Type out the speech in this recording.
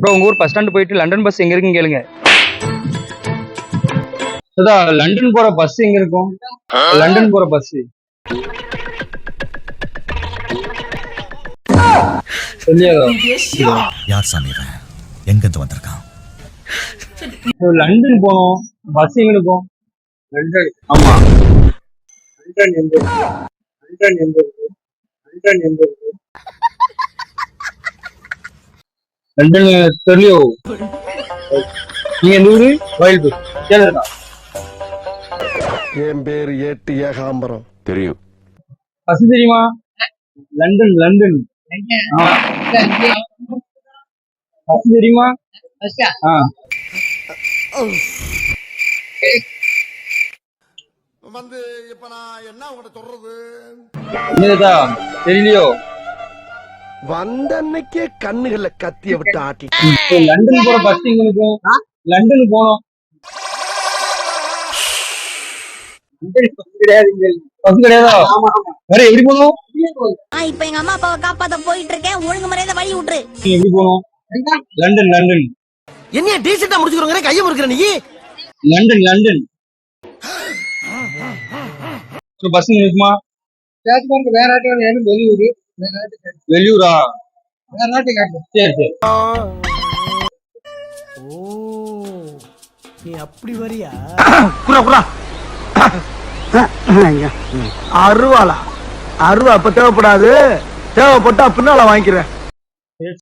Bro உங்க ஊர் bus stand போயிட்டு லண்டன் பஸ் எங்க இருக்குன்னு கேளுங்க. அதான் லண்டன் போற பஸ் எங்க இருக்கும்? லண்டன் போற பஸ் யார் சாமி எங்கிருந்து வந்திருக்கான்? லண்டன் போனோம். பஸ் எங்க இருக்கும்? லண்டன். ஆமா. லண்டன் எங்க இருக்கு? லண்டன் எங்க இருக்கு? லண்டன் எங்க இருக்கு? லண்டன் தெரியலையோ? நீங்க ஊரு? வயல்பு கேளுடா என் பேரு ஏட்டு ஏகாம்பரம். தெரியும். பஸ் தெரியுமா? London London. பஸ் தெரியுமா? வந்து இப்ப நான் என்ன உங்கள்ட்ட சொல்றது? என்னதா தெரியலையோ? வந்த அன்னைக்கே கண்ணுகள்ல கத்திய விட்டு ஆட்டி லண்டன் போற பஸ் லண்டன் போனோம் எப்படி போனோம் இப்ப எங்க அம்மா அப்பாவை காப்பாத்த போயிட்டு இருக்கேன் ஒழுங்கு மரியாதை வழி விட்டுரு. எப்படி போனோம் லண்டன் லண்டன். என்னைய டீசெண்டா முடிச்சுக்கிறோங்க கையை முறுக்கிற நீ? London London. பஸ் இருக்குமா? வேற நாட்டு வெளியூர் வெளியூரா? வேற நாட்டு காட்டு சரி சரி. நீ அப்படி வரியா? குரா குரா. அருவாளா. அருவா அப்ப தேவைப்படாது. தேவைப்பட்டா பின்னால வாங்கிக்கிறேன்.